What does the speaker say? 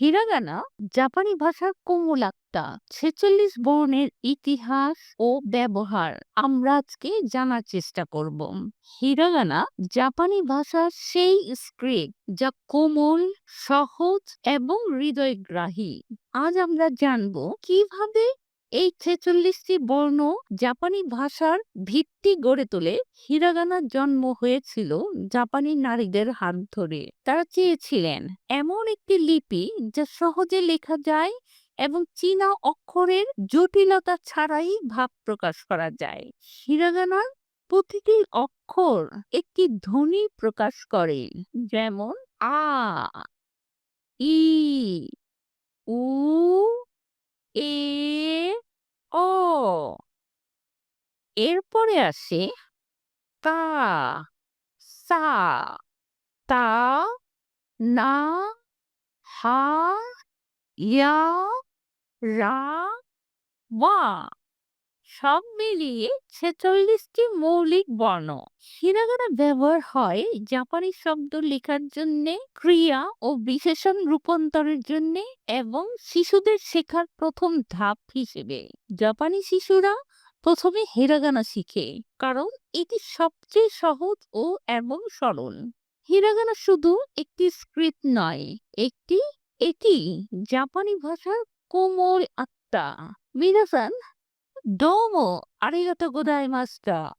Hiragana জাপানি ভাষার কোমলাক্তা ছেচল্লিশ বর্ণের ইতিহাস ও ব্যবহার আমরা আজকে জানার চেষ্টা করব। হিরাগানা জাপানি ভাষার সেই স্ক্রিপ্ট যা কোমল, সহজ এবং হৃদয়গ্রাহী। আজ আমরা জানব কীভাবে এই ছেচল্লিশটি বর্ণ জাপানি ভাষার ভিত্তি গড়ে তোলে হিরাগানার জন্ম হয়েছিল জাপানি নারীদের হাত ধরে। তারা চেয়েছিলেন এমন একটি লিপি যা সহজে লেখা যায় এবং চীনা অক্ষরের জটিলতা ছাড়াই ভাব প্রকাশ করা যায়। হিরাগানার প্রতিটি অক্ষর একটি ধ্বনি প্রকাশ করে, যেমন আ, ই, উ, এ ও এরপরে আসে তা, সা, তা, না, হা, ইয়া, রা ওয়া সব মিলিয়ে ছেচল্লিশটি মৌলিক বর্ণ। হিরাগানা ব্যবহার হয় জাপানি শব্দ লেখার জন্য, ক্রিয়া ও বিশেষণ রূপান্তরের জন্য এবং শিশুদের শেখার প্রথম ধাপ হিসেবে। জাপানি শিশুরা প্রথমে হিরাগানা শিখে, কারণ এটি সবচেয়ে সহজ ও এবং সরল। হিরাগানা শুধু একটি স্ক্রিপ্ট নয়, একটি এটি জাপানি ভাষার কোমল আত্মা। মিনাসান ডোমো আরিগাতো গোদায় মাস্টা